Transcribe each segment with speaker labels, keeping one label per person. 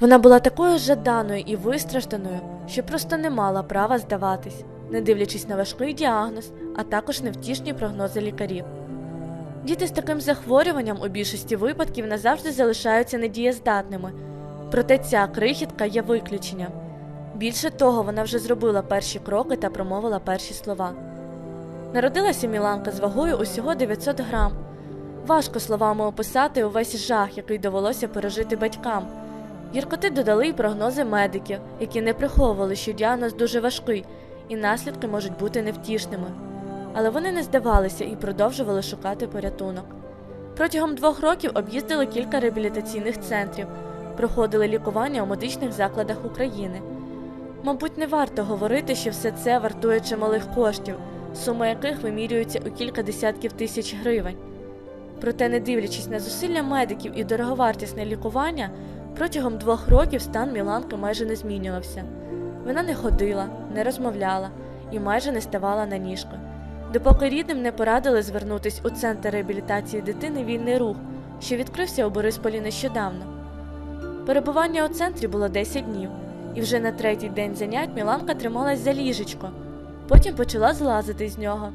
Speaker 1: Вона була такою жаданою і вистражданою, що просто не мала права здаватись, не дивлячись на важкий діагноз, а також невтішні прогнози лікарів. Діти з таким захворюванням у більшості випадків назавжди залишаються недієздатними, проте ця крихітка є виключенням. Більше того, вона вже зробила перші кроки та промовила перші слова. Народилася Міланка з вагою усього 900 грам. Важко словами описати увесь жах, який довелося пережити батькам. Гіркоти додали й прогнози медиків, які не приховували, що діагноз дуже важкий і наслідки можуть бути невтішними. Але вони не здавалися і продовжували шукати порятунок. Протягом двох років об'їздили кілька реабілітаційних центрів, проходили лікування у медичних закладах України. Мабуть, не варто говорити, що все це вартує чималих коштів, сума яких вимірюється у кілька десятків тисяч гривень. Проте, не дивлячись на зусилля медиків і дороговартісне лікування, протягом двох років стан Міланки майже не змінювався. Вона не ходила, не розмовляла і майже не ставала на ніжки. Допоки рідним не порадили звернутись у центр реабілітації дитини Вільний рух, що відкрився у Борисполі нещодавно. Перебування у центрі було 10 днів, і вже на третій день занять Міланка трималась за ліжечко, потім почала злазити з нього.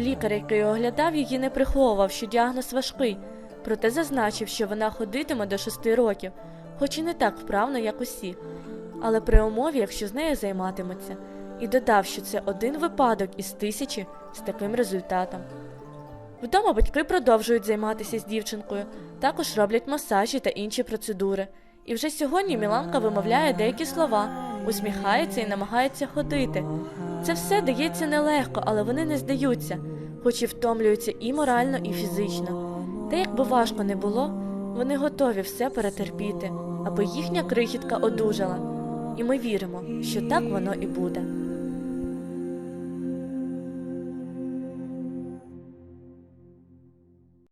Speaker 1: Лікар, який оглядав її, не приховував, що діагноз важкий, проте зазначив, що вона ходитиме до 6 років, хоч і не так вправно, як усі, але при умові, якщо з нею займатиметься, і додав, що це один випадок із тисячі з таким результатом. Вдома батьки продовжують займатися з дівчинкою, також роблять масажі та інші процедури. І вже сьогодні Міланка вимовляє деякі слова, усміхається і намагається ходити. Це все дається нелегко, але вони не здаються, хоч і втомлюються і морально, і фізично. Та як би важко не було, вони готові все перетерпіти, аби їхня крихітка одужала. І ми віримо, що так воно і буде.